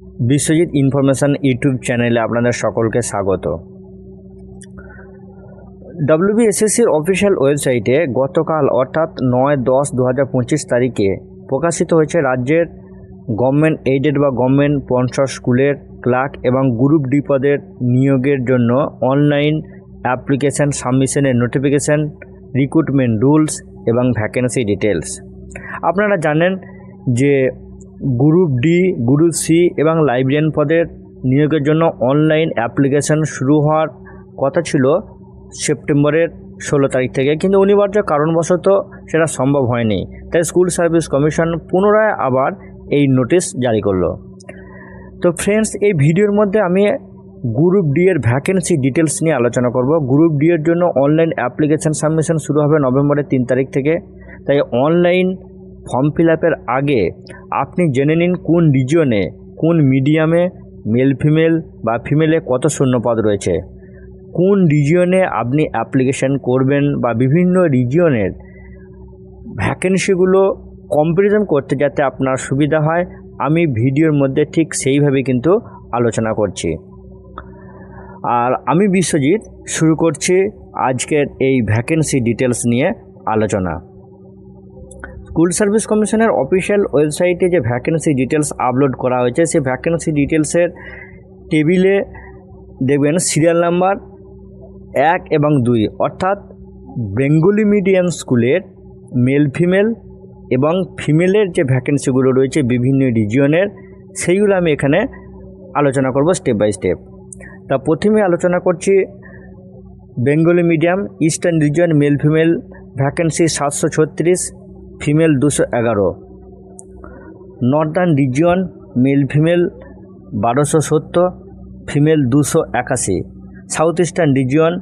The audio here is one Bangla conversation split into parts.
বিশ্বজিৎ ইনফরমেশন ইউটিউব চ্যানেলে আপনাদের সকলকে স্বাগত। ডব্লিউবিএসএসসির অফিসিয়াল ওয়েবসাইটে গতকাল অর্থাৎ নয় দশ দু হাজার পঁচিশ তারিখে প্রকাশিত হয়েছে রাজ্যের গভর্নমেন্ট এইডেড বা গভর্নমেন্ট স্পন্সর স্কুলের ক্লার্ক এবং গ্রুপ ডি পদের নিয়োগের জন্য অনলাইন অ্যাপ্লিকেশান সাবমিশনের নোটিফিকেশান, রিক্রুটমেন্ট রুলস এবং ভ্যাকেন্সি ডিটেলস আপনারা জানেন যে গ্রুপ ডি, গ্রুপ সি এবং লাইব্রেরিয়ান পদের নিয়োগের জন্য অনলাইন অ্যাপ্লিকেশান শুরু হওয়ার কথা ছিল সেপ্টেম্বরের ষোলো তারিখ থেকে। কিন্তু অনিবার্য কারণবশত সেটা সম্ভব হয়নি। তাই স্কুল সার্ভিস কমিশন পুনরায় আবার এই নোটিশ জারি করল। তো ফ্রেন্ডস, এই ভিডিওর মধ্যে আমি গ্রুপ ডি এর ভ্যাকেন্সি ডিটেলস নিয়ে আলোচনা করব। গ্রুপ ডি এর জন্য অনলাইন অ্যাপ্লিকেশান সাবমিশন শুরু হবে নভেম্বরের তিন তারিখ থেকে। তাই অনলাইন ফর্ম ফিল আগে আপনি জেনে নিন কোন রিজিয়নে কোন মিডিয়ামে মেল ফিমেল বা ফিমেলে কত শূন্যপদ রয়েছে। কোন রিজিয়নে আপনি অ্যাপ্লিকেশান করবেন বা বিভিন্ন রিজিয়নের ভ্যাকেন্সিগুলো কম্পারিজন করতে যাতে আপনার সুবিধা হয়, আমি ভিডিওর মধ্যে ঠিক সেইভাবে কিন্তু আলোচনা করছি। আর আমি বিশ্বজিৎ, শুরু করছি আজকের এই ভ্যাকেন্সি ডিটেলস নিয়ে আলোচনা। স্কুল সার্ভিস কমিশনের অফিসিয়াল ওয়েবসাইটে যে ভ্যাকেন্সি ডিটেলস আপলোড করা হয়েছে, সেই ভ্যাকেন্সি ডিটেলসের টেবিলে দেখবেন সিরিয়াল নাম্বার এক এবং দুই, অর্থাৎ বেঙ্গলি মিডিয়াম স্কুলের মেল ফিমেল এবং ফিমেলের যে ভ্যাকেন্সিগুলো রয়েছে বিভিন্ন রিজিয়নের, সেইগুলো আমি এখানে আলোচনা করব স্টেপ বাই স্টেপ তা প্রথমে আলোচনা করছি Bengali medium, eastern region male female, vacancy সাতশো ছত্রিশ ফিমেল দুশো এগারো। নর্দার্ন রিজিয়ন মেল ফিমেল বারোশো সত্তর ফিমেল দুশো একাশি। South eastern region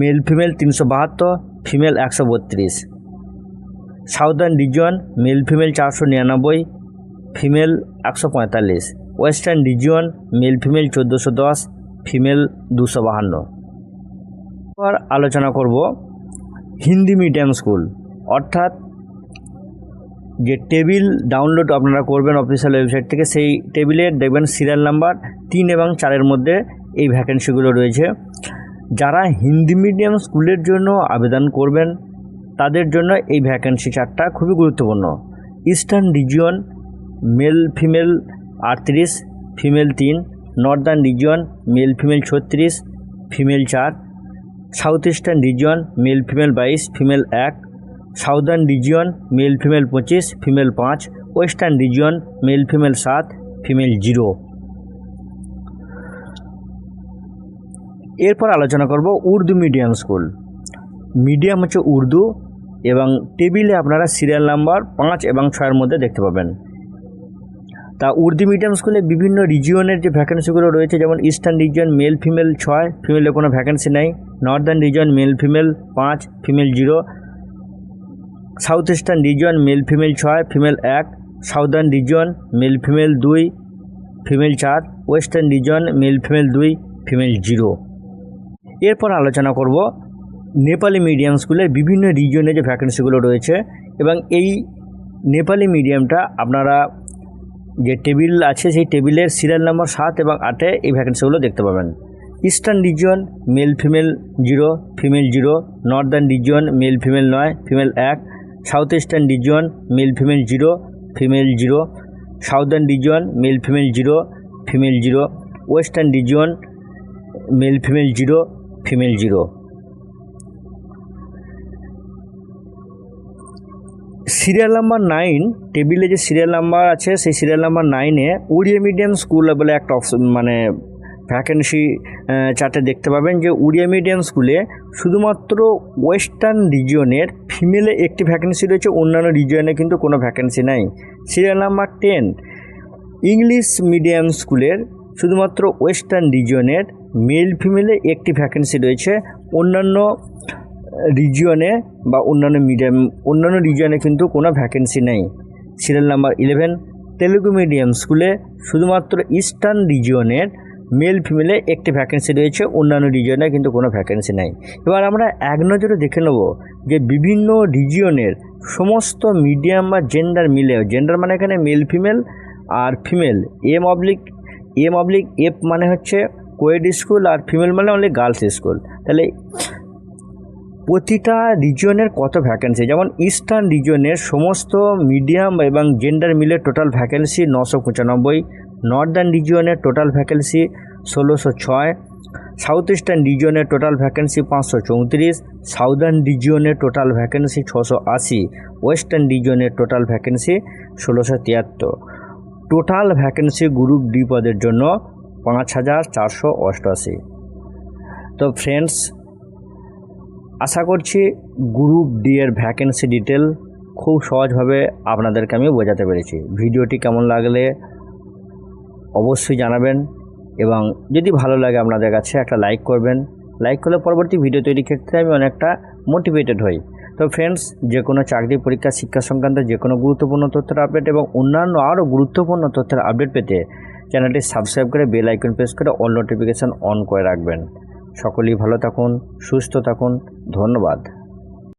male female তিনশো বাহাত্তর ফিমেল একশো বত্রিশ। সাউদার্ন রিজিয়ন মেল ফিমেল চারশো নিরানব্বই ফিমেল একশো পঁয়তাল্লিশ। ওয়েস্টার্ন রিজিয়ন মেল ফিমেল চোদ্দোশো দশ ফিমেল দুশো বাহান্ন। আলোচনা করব হিন্দি মিডিয়াম স্কুল অর্থাৎ যে টেবিল ডাউনলোড আপনারা করবেন অফিসিয়াল ওয়েবসাইট থেকে, সেই টেবিলে দেখবেন সিরিয়াল নাম্বার তিন এবং চারের মধ্যে এই ভ্যাকেন্সিগুলো রয়েছে। যারা হিন্দি মিডিয়াম স্কুলের জন্য আবেদন করবেন, তাদের জন্য এই ভ্যাকেন্সি চারটা খুবই গুরুত্বপূর্ণ। ইস্টার্ন রিজিয়ন মেল ফিমেল আটত্রিশ ফিমেল তিন নর্দার্ন রিজিয়ন মেল ফিমেল ছত্রিশ ফিমেল চার south eastern region male female বাইশ ফিমেল এক সাউদার্ন রিজিয়ন, মেল ফিমেল পঁচিশ, ফিমেল পাঁচ, ওয়েস্টার্ন রিজিয়ন, মেল ফিমেল সাত, ফিমেল জিরো। এরপর আলোচনা করব উর্দু মিডিয়াম স্কুল। মিডিয়াম হচ্ছে উর্দু এবং টেবিলে আপনারা সিরিয়াল নাম্বার পাঁচ এবং ছয়ের মধ্যে দেখতে পাবেন। তা উর্দু মিডিয়াম স্কুলে বিভিন্ন রিজিয়নের যে ভ্যাকেন্সিগুলো রয়েছে, যেমন ইস্টার্ন রিজিয়ন মেল ফিমেল ছয় ফিমেলে কোনো ভ্যাকেন্সি নেই। নর্দার্ন রিজিয়ন মেল ফিমেল পাঁচ female zero south eastern region male female ছয় ফিমেল এক সাউদার্ন রিজিয়ন মেল ফিমেল দুই ফিমেল চার ওয়েস্টার্ন রিজিয়ন মেল ফিমেল দুই ফিমেল জিরো এরপর আলোচনা করব নেপালি মিডিয়াম স্কুলের বিভিন্ন রিজিয়নে যে ভ্যাকেন্সিগুলো রয়েছে এবং এই নেপালি মিডিয়ামটা আপনারা যে টেবিল আছে সেই টেবিলের সিরিয়াল নম্বর সাত এবং আটে এই ভ্যাকেন্সিগুলো দেখতে পাবেন। Eastern region male female zero female zero northern region male female নয় ফিমেল এক south eastern region male female zero female zero southern region male female zero female zero western region male female zero female zero serial number nine, টেবিলে যে সিরিয়াল নাম্বার আছে, সেই সিরিয়াল নাম্বার নাইনে উড়িয়া মিডিয়াম স্কুল বলে একটা অপশন মানে ভ্যাকেন্সি চার্টে দেখতে পাবেন যে উড়িয়া মিডিয়াম স্কুলে শুধুমাত্র ওয়েস্টার্ন রিজিয়নের ফিমেলে একটি ভ্যাকেন্সি রয়েছে, অন্যান্য রিজিয়নে কিন্তু কোনো ভ্যাকেন্সি নাই। Serial number ten English medium স্কুলের শুধুমাত্র ওয়েস্টার্ন রিজিয়নের মেল ফিমেলে একটি ভ্যাকেন্সি রয়েছে, অন্যান্য রিজিয়নে বা অন্যান্য মিডিয়াম অন্যান্য রিজিয়নে কিন্তু কোনো ভ্যাকেন্সি নেই। Serial number eleven Telugu medium স্কুলে শুধুমাত্র ইস্টার্ন রিজিয়নের মেল ফিমেলে একটি ভ্যাকেন্সি রয়েছে, অন্যান্য রিজিয়নে কিন্তু কোনো ভ্যাকেন্সি নেই। এবার আমরা এক নজরে দেখে নেব যে বিভিন্ন রিজিয়নের সমস্ত মিডিয়াম বা জেন্ডার মিলে জেন্ডার মানে এখানে মেল ফিমেল আর female M oblique M oblique F মানে হচ্ছে কোয়েড স্কুল আর ফিমেল মানে অনলি গার্লস স্কুল তাহলে প্রতিটা রিজিয়নের কত ভ্যাকেন্সি যেমন ইস্টার্ন রিজিয়নের সমস্ত মিডিয়াম এবং জেন্ডার মিলে টোটাল ভ্যাকেন্সি নশো পঁচানব্বই নর্দার্ন রিজিয়নের টোটাল ভ্যাকেন্সি ষোলোশো ছয় সাউথ ইস্টার্ন রিজিয়নের টোটাল ভ্যাকেন্সি পাঁচশো চৌত্রিশ সাউদার্ন রিজিয়নের টোটাল ভ্যাকেন্সি ছশো আশি ওয়েস্টার্ন রিজিয়নের টোটাল ভ্যাকেন্সি ষোলোশো তিয়াত্তর। টোটাল ভ্যাকেন্সি গ্রুপ ডি পদের জন্য পাঁচ হাজার চারশো অষ্টআশি। তো ফ্রেন্ডস আশা করছি গ্রুপ ডি এর ভ্যাকেন্সি ডিটেল খুব সহজভাবে আপনাদেরকে আমি বোঝাতে পেরেছি। ভিডিওটি কেমন লাগলে অবশ্যই জানাবেন এবং যদি ভালো লাগে আপনাদের কাছে একটা লাইক করবেন। লাইক করলে পরবর্তী ভিডিও তৈরির ক্ষেত্রে আমি অনেকটা মোটিভেটেড হই। তো ফ্রেন্ডস যে কোনো চাকরি, পরীক্ষা, শিক্ষা সংক্রান্ত যে কোনো গুরুত্বপূর্ণ তথ্যের আপডেট এবং অন্যান্য আরও গুরুত্বপূর্ণ তথ্যের আপডেট পেতে চ্যানেলটি সাবস্ক্রাইব করে বেল আইকন প্রেস করে অল নোটিফিকেশান অন করে রাখবেন। সকলেই ভালো থাকুন, সুস্থ থাকুন। ধন্যবাদ।